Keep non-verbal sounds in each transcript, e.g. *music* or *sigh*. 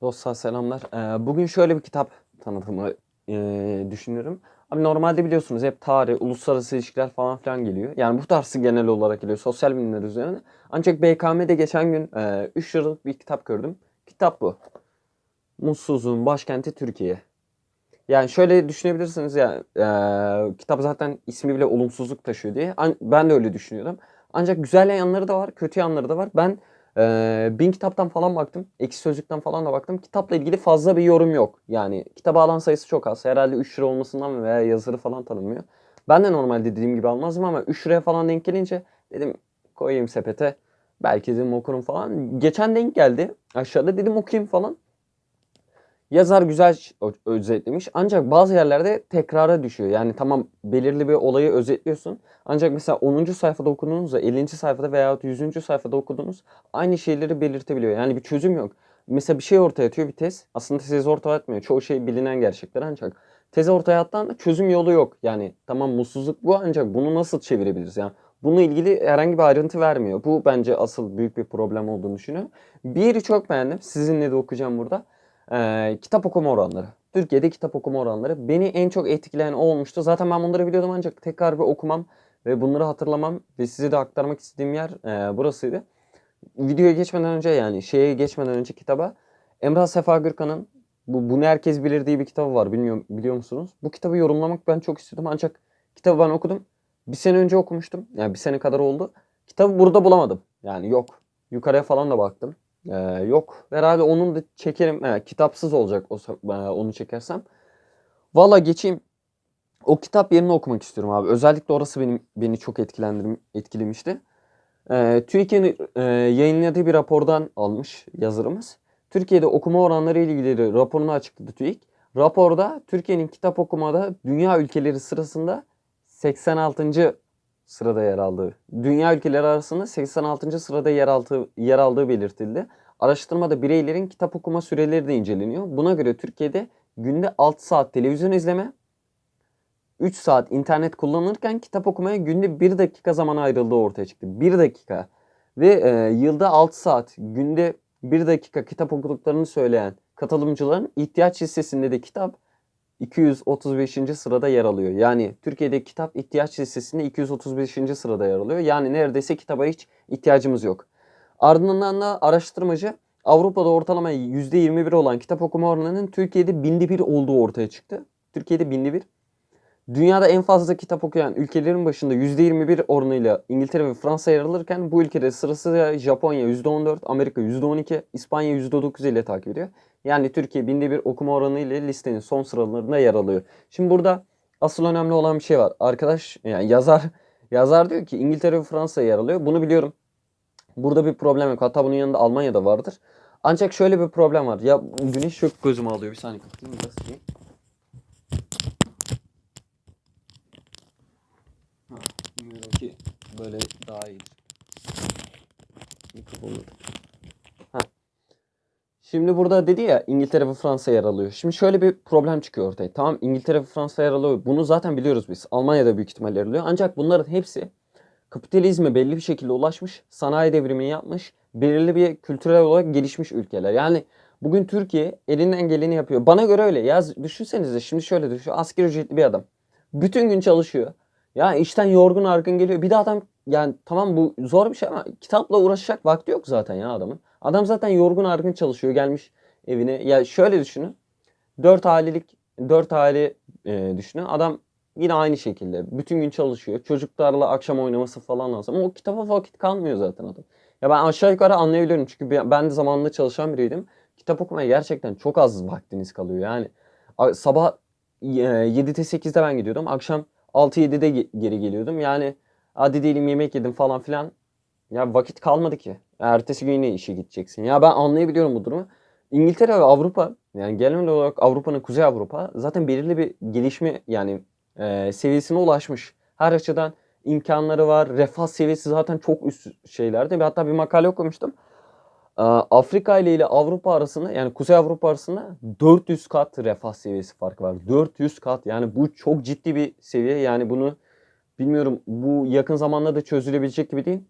Dostlar selamlar. Ee, bugün şöyle bir kitap tanıtımı e, düşünüyorum. Abi normalde biliyorsunuz hep tarih, uluslararası ilişkiler falan filan geliyor. Yani bu tarzı genel olarak geliyor. Sosyal bilimler üzerine. Ancak BKM'de geçen gün 3 liralık bir kitap gördüm. Kitap bu. Mutsuzluğun başkenti Türkiye. Yani şöyle düşünebilirsiniz ya e, kitap zaten ismi bile olumsuzluk taşıyor diye. An- ben de öyle düşünüyordum. Ancak güzel yanları da var, kötü yanları da var. Ben ee, bin kitaptan falan baktım. Ekşi Sözlük'ten falan da baktım. Kitapla ilgili fazla bir yorum yok. Yani kitaba alan sayısı çok az. Herhalde 3 lira olmasından veya yazarı falan tanınmıyor. Ben de normalde dediğim gibi almazdım ama 3 liraya falan denk gelince dedim koyayım sepete. Belki dedim okurum falan. Geçen denk geldi. Aşağıda dedim okuyayım falan. Yazar güzel özetlemiş. Ancak bazı yerlerde tekrara düşüyor. Yani tamam belirli bir olayı özetliyorsun. Ancak mesela 10. sayfada okuduğunuzda 50. sayfada veya 100. sayfada okuduğunuz aynı şeyleri belirtebiliyor. Yani bir çözüm yok. Mesela bir şey ortaya atıyor bir tez. Aslında tez ortaya atmıyor. Çoğu şey bilinen gerçekler ancak tezi ortaya attığında çözüm yolu yok. Yani tamam mutsuzluk bu ancak bunu nasıl çevirebiliriz? Yani bununla ilgili herhangi bir ayrıntı vermiyor. Bu bence asıl büyük bir problem olduğunu düşünüyorum. Bir çok beğendim. Sizinle de okuyacağım burada. Ee, kitap okuma oranları. Türkiye'de kitap okuma oranları. Beni en çok etkileyen o olmuştu. Zaten ben bunları biliyordum ancak tekrar bir okumam ve bunları hatırlamam ve size de aktarmak istediğim yer e, burasıydı. Videoya geçmeden önce yani şeye geçmeden önce kitaba Emrah Sefa Gürkan'ın bu Bunu Herkes Bilir diye bir kitabı var. Bilmiyorum biliyor musunuz? Bu kitabı yorumlamak ben çok istedim ancak kitabı ben okudum. Bir sene önce okumuştum. Yani bir sene kadar oldu. Kitabı burada bulamadım. Yani yok. Yukarıya falan da baktım. Ee, yok. Herhalde onun da çekerim. He, kitapsız olacak o, onu çekersem. Valla geçeyim. O kitap yerini okumak istiyorum abi. Özellikle orası benim beni çok etkilendirim etkilemişti. Ee, TÜİK'in e, yayınladığı bir rapordan almış yazarımız. Türkiye'de okuma oranları ile ilgili raporunu açıkladı TÜİK. Raporda Türkiye'nin kitap okumada dünya ülkeleri sırasında 86. sırada yer aldığı. Dünya ülkeleri arasında 86. sırada yer aldığı, yer aldığı belirtildi. Araştırmada bireylerin kitap okuma süreleri de inceleniyor. Buna göre Türkiye'de günde 6 saat televizyon izleme, 3 saat internet kullanırken kitap okumaya günde 1 dakika zaman ayrıldığı ortaya çıktı. 1 dakika. Ve e, yılda 6 saat, günde 1 dakika kitap okuduklarını söyleyen katılımcıların ihtiyaç listesinde de kitap 235. sırada yer alıyor. Yani Türkiye'de kitap ihtiyaç listesinde 235. sırada yer alıyor. Yani neredeyse kitaba hiç ihtiyacımız yok. Ardından da araştırmacı Avrupa'da ortalama %21 olan kitap okuma oranının Türkiye'de binde bir olduğu ortaya çıktı. Türkiye'de binde bir. Dünyada en fazla kitap okuyan ülkelerin başında %21 oranıyla İngiltere ve Fransa yer alırken bu ülkede sırasıyla Japonya %14, Amerika %12, İspanya %9 ile takip ediyor. Yani Türkiye binde bir okuma oranı ile listenin son sıralarında yer alıyor. Şimdi burada asıl önemli olan bir şey var. Arkadaş yani yazar *laughs* yazar diyor ki İngiltere ve Fransa yer alıyor. Bunu biliyorum. Burada bir problem yok. Hatta bunun yanında Almanya'da vardır. Ancak şöyle bir problem var. Ya güneş çok gözümü alıyor. Bir saniye kapatayım. Biraz. Ha, Umuyorum ki böyle daha iyidir. Mikrofonu. Şimdi burada dedi ya İngiltere ve Fransa yer alıyor. Şimdi şöyle bir problem çıkıyor ortaya. Tamam İngiltere ve Fransa yer alıyor. Bunu zaten biliyoruz biz. Almanya'da büyük ihtimalle yer alıyor. Ancak bunların hepsi kapitalizme belli bir şekilde ulaşmış, sanayi devrimini yapmış, belirli bir kültürel olarak gelişmiş ülkeler. Yani bugün Türkiye elinden geleni yapıyor. Bana göre öyle. Ya düşünsenize şimdi şöyle düşün. Asgari ücretli bir adam. Bütün gün çalışıyor. Ya işten yorgun argın geliyor. Bir de adam yani tamam bu zor bir şey ama kitapla uğraşacak vakti yok zaten ya adamın. Adam zaten yorgun argın çalışıyor. Gelmiş evine. Ya şöyle düşünün. 4 ailelik 4 aile e, düşünün. Adam yine aynı şekilde bütün gün çalışıyor. Çocuklarla akşam oynaması falan lazım. Ama o kitaba vakit kalmıyor zaten adam. Ya ben aşağı yukarı anlayabiliyorum. Çünkü ben de zamanında çalışan biriydim. Kitap okumaya gerçekten çok az vaktiniz kalıyor. Yani sabah e, 7'de 8'de ben gidiyordum. Akşam 6-7'de ge- geri geliyordum. Yani hadi diyelim yemek yedim falan filan. Ya vakit kalmadı ki. Ertesi gün yine işe gideceksin. Ya ben anlayabiliyorum bu durumu. İngiltere ve Avrupa yani genel olarak Avrupa'nın Kuzey Avrupa zaten belirli bir gelişme yani e, seviyesine ulaşmış. Her açıdan imkanları var. Refah seviyesi zaten çok üst şeylerde. Hatta bir makale okumuştum. E, Afrika ile ile Avrupa arasında yani Kuzey Avrupa arasında 400 kat refah seviyesi farkı var. 400 kat yani bu çok ciddi bir seviye. Yani bunu bilmiyorum bu yakın zamanda da çözülebilecek gibi değil.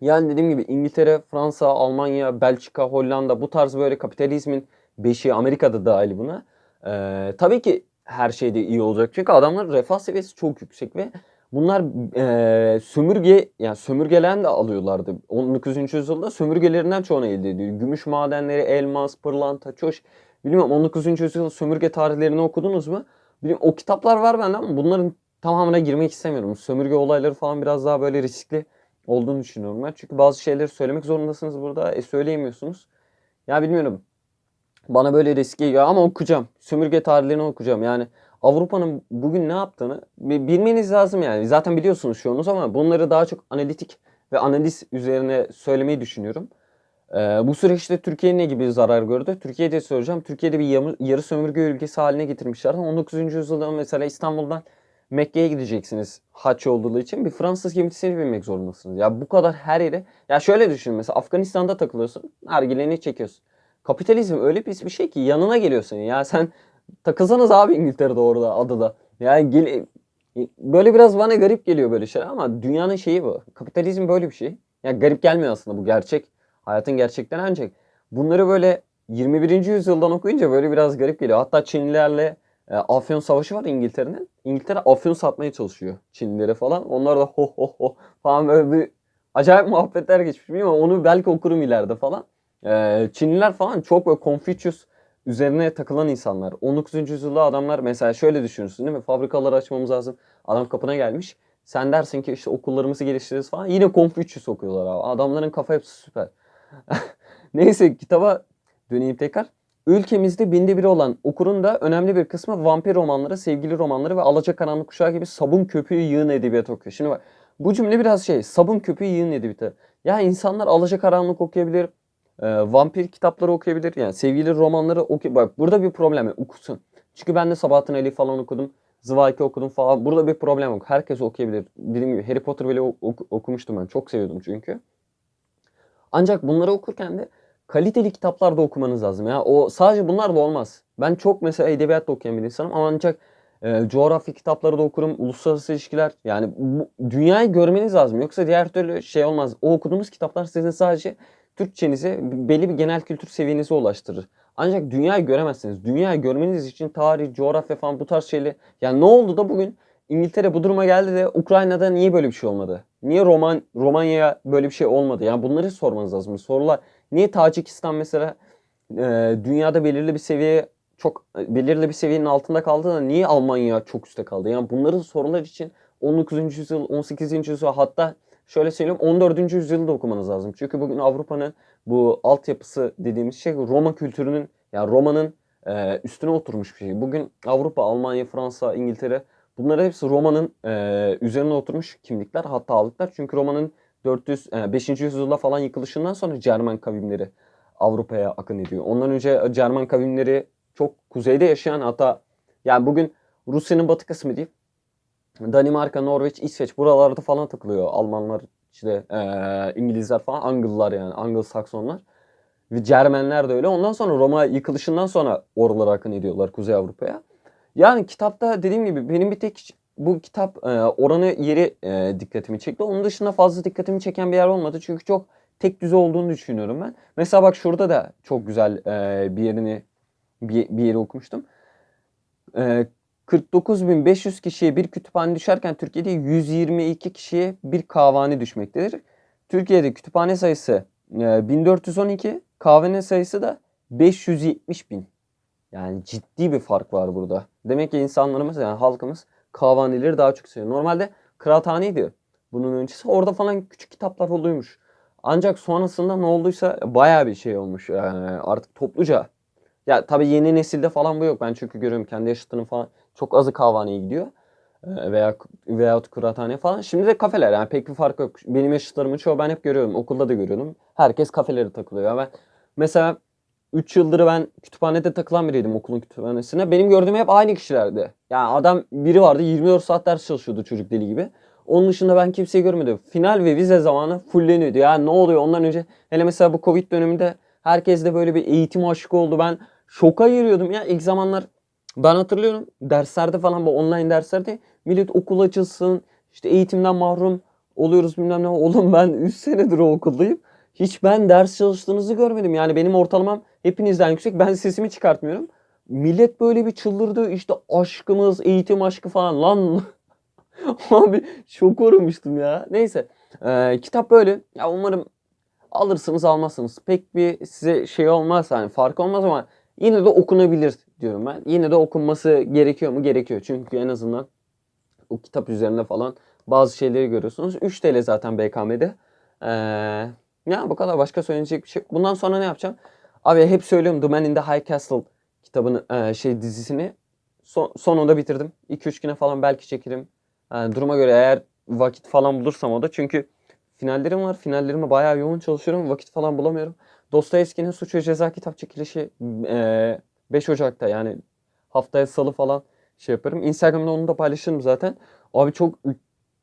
Yani dediğim gibi İngiltere, Fransa, Almanya, Belçika, Hollanda bu tarz böyle kapitalizmin beşiği Amerika'da dahil buna. Ee, tabii ki her şeyde iyi olacak. Çünkü adamların refah seviyesi çok yüksek ve bunlar e, sömürge yani sömürgelen de alıyorlardı. 19. yüzyılda sömürgelerinden çoğunu elde ediyor. Gümüş madenleri, elmas, pırlanta, çoş. Bilmiyorum 19. yüzyıl sömürge tarihlerini okudunuz mu? Bilmiyorum, o kitaplar var bende ama bunların tamamına girmek istemiyorum. Sömürge olayları falan biraz daha böyle riskli olduğunu düşünüyorum ben. Çünkü bazı şeyleri söylemek zorundasınız burada. E söyleyemiyorsunuz. Ya bilmiyorum. Bana böyle riskli geliyor ama okuyacağım. Sömürge tarihlerini okuyacağım. Yani Avrupa'nın bugün ne yaptığını bi- bilmeniz lazım yani. Zaten biliyorsunuz anız ama bunları daha çok analitik ve analiz üzerine söylemeyi düşünüyorum. Ee, bu süreçte Türkiye ne gibi zarar gördü? Türkiye'de söyleyeceğim. Türkiye'de bir yarı, sömürge ülkesi haline getirmişlerdi. 19. yüzyılda mesela İstanbul'dan Mekke'ye gideceksiniz haç olduğu için bir Fransız gemisine binmek zorundasınız. Ya bu kadar her yere. Ya şöyle düşünün mesela Afganistan'da takılıyorsun. Nargileni çekiyorsun. Kapitalizm öyle pis bir şey ki yanına geliyor senin. Ya sen takılsanız abi İngiltere'de orada adada. Yani gel, böyle biraz bana garip geliyor böyle şeyler ama dünyanın şeyi bu. Kapitalizm böyle bir şey. Ya garip gelmiyor aslında bu gerçek. Hayatın gerçekten ancak. Bunları böyle 21. yüzyıldan okuyunca böyle biraz garip geliyor. Hatta Çinlilerle Afyon Savaşı var İngiltere'nin. İngiltere Afyon satmaya çalışıyor Çinlilere falan. Onlar da ho ho ho falan böyle bir acayip muhabbetler geçmiş. Bilmiyorum onu belki okurum ileride falan. E, Çinliler falan çok böyle Confucius üzerine takılan insanlar. 19. yüzyılda adamlar mesela şöyle düşünürsün değil mi? Fabrikaları açmamız lazım. Adam kapına gelmiş. Sen dersin ki işte okullarımızı geliştiririz falan. Yine Confucius okuyorlar abi. Adamların kafa yapısı süper. *laughs* Neyse kitaba döneyim tekrar. Ülkemizde binde biri olan okurun da önemli bir kısmı vampir romanları, sevgili romanları ve Alacakaranlık Kuşağı gibi sabun köpüğü yığın edebiyat okuyor. Şimdi bak bu cümle biraz şey sabun köpüğü yığın edebiyatı. Ya insanlar Alacakaranlık okuyabilir, e, vampir kitapları okuyabilir. Yani sevgili romanları oku Bak burada bir problem yok. Okusun. Çünkü ben de Sabahattin Ali falan okudum. Zıvaki okudum falan. Burada bir problem yok. Herkes okuyabilir. Dediğim gibi Harry Potter bile ok- okumuştum ben. Çok seviyordum çünkü. Ancak bunları okurken de kaliteli kitaplar da okumanız lazım ya. O sadece bunlar da olmaz. Ben çok mesela edebiyat da okuyan bir insanım ama ancak e, coğrafya kitapları da okurum, uluslararası ilişkiler. Yani bu, dünyayı görmeniz lazım. Yoksa diğer türlü şey olmaz. O okuduğunuz kitaplar sizin sadece Türkçenizi belli bir genel kültür seviyenize ulaştırır. Ancak dünyayı göremezsiniz. Dünyayı görmeniz için tarih, coğrafya falan bu tarz şeyleri... Yani ne oldu da bugün İngiltere bu duruma geldi de Ukrayna'da niye böyle bir şey olmadı? Niye Roman Romanya'ya böyle bir şey olmadı? Yani bunları sormanız lazım. Sorular niye Tacikistan mesela e, dünyada belirli bir seviye çok belirli bir seviyenin altında kaldı da niye Almanya çok üstte kaldı? Yani bunların sorular için 19. yüzyıl, 18. yüzyıl hatta şöyle söyleyeyim 14. yüzyılda okumanız lazım. Çünkü bugün Avrupa'nın bu altyapısı dediğimiz şey Roma kültürünün yani Roma'nın e, üstüne oturmuş bir şey. Bugün Avrupa, Almanya, Fransa, İngiltere bunlar hepsi Roma'nın e, üzerine oturmuş kimlikler, hatta aldıklar. Çünkü Roma'nın 400 e, 5. yüzyılda falan yıkılışından sonra Cermen kavimleri Avrupa'ya akın ediyor. Ondan önce Cermen kavimleri çok kuzeyde yaşayan hatta yani bugün Rusya'nın batı kısmı diyeyim. Danimarka, Norveç, İsveç buralarda falan takılıyor. Almanlar, işte e, İngilizler falan, Angıllar yani, Anglo-Saksonlar. Ve Cermenler de öyle. Ondan sonra Roma yıkılışından sonra oralara akın ediyorlar Kuzey Avrupa'ya. Yani kitapta dediğim gibi benim bir tek bu kitap e, oranı yeri e, dikkatimi çekti. Onun dışında fazla dikkatimi çeken bir yer olmadı. Çünkü çok tek düze olduğunu düşünüyorum ben. Mesela bak şurada da çok güzel e, bir yerini bir, bir yeri okumuştum. E, 49.500 kişiye bir kütüphane düşerken Türkiye'de 122 kişiye bir kahvehane düşmektedir. Türkiye'de kütüphane sayısı e, 1412, kahvehane sayısı da 570 bin. Yani ciddi bir fark var burada. Demek ki insanlarımız yani halkımız kahvehaneleri daha çok seviyor. Normalde kıraathaneydi bunun öncesi. Orada falan küçük kitaplar oluyormuş. Ancak sonrasında ne olduysa bayağı bir şey olmuş. Yani artık topluca. Ya tabii yeni nesilde falan bu yok. Ben çünkü görüyorum kendi yaşıtının falan çok azı kahvehaneye gidiyor. Ee, veya veyahut kıraathane falan. Şimdi de kafeler yani pek bir fark yok. Benim yaşıtlarımın çoğu ben hep görüyorum. Okulda da görüyorum. Herkes kafeleri takılıyor. Ben mesela 3 yıldır ben kütüphanede takılan biriydim okulun kütüphanesine. Benim gördüğüm hep aynı kişilerdi. Yani adam biri vardı 24 saat ders çalışıyordu çocuk deli gibi. Onun dışında ben kimseyi görmedim. Final ve vize zamanı fulleniyordu. Yani ne oluyor ondan önce hele mesela bu Covid döneminde herkes de böyle bir eğitim aşık oldu. Ben şoka giriyordum ya ilk zamanlar ben hatırlıyorum derslerde falan bu online derslerde millet okul açılsın işte eğitimden mahrum oluyoruz bilmem ne. Oğlum ben 3 senedir o okuldayım. Hiç ben ders çalıştığınızı görmedim. Yani benim ortalamam hepinizden yüksek. Ben sesimi çıkartmıyorum. Millet böyle bir çıldırdı. İşte aşkımız, eğitim aşkı falan. Lan *laughs* abi şok uğramıştım ya. Neyse. Ee, kitap böyle. Ya umarım alırsınız almazsınız. Pek bir size şey olmaz hani fark olmaz ama yine de okunabilir diyorum ben. Yine de okunması gerekiyor mu? Gerekiyor. Çünkü en azından o kitap üzerinde falan bazı şeyleri görüyorsunuz. 3 TL zaten BKM'de. Ee, ya bu kadar başka söyleyecek bir şey. Bundan sonra ne yapacağım? Abi hep söylüyorum The Man in the High Castle kitabını e, şey dizisini son, sonunda bitirdim. 2-3 güne falan belki çekerim. Ee, duruma göre eğer vakit falan bulursam o da. Çünkü finallerim var. Finallerime bayağı yoğun çalışıyorum. Vakit falan bulamıyorum. Dostoyevski'nin Suç ve Ceza kitap çekilişi e, 5 Ocak'ta yani haftaya salı falan şey yaparım. Instagram'da onu da paylaşırım zaten. Abi çok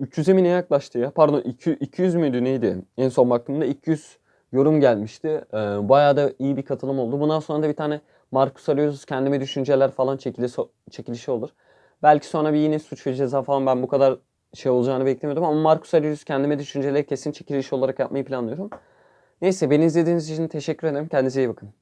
300'e mi ne yaklaştı ya? Pardon 200, 200 müydü neydi? En son baktığımda 200 yorum gelmişti. Ee, bayağı da iyi bir katılım oldu. Bundan sonra da bir tane Marcus Aurelius kendime düşünceler falan çekilişi, çekilişi olur. Belki sonra bir yine suç ve ceza falan ben bu kadar şey olacağını beklemiyordum ama Marcus Aurelius kendime düşünceleri kesin çekiliş olarak yapmayı planlıyorum. Neyse beni izlediğiniz için teşekkür ederim. Kendinize iyi bakın.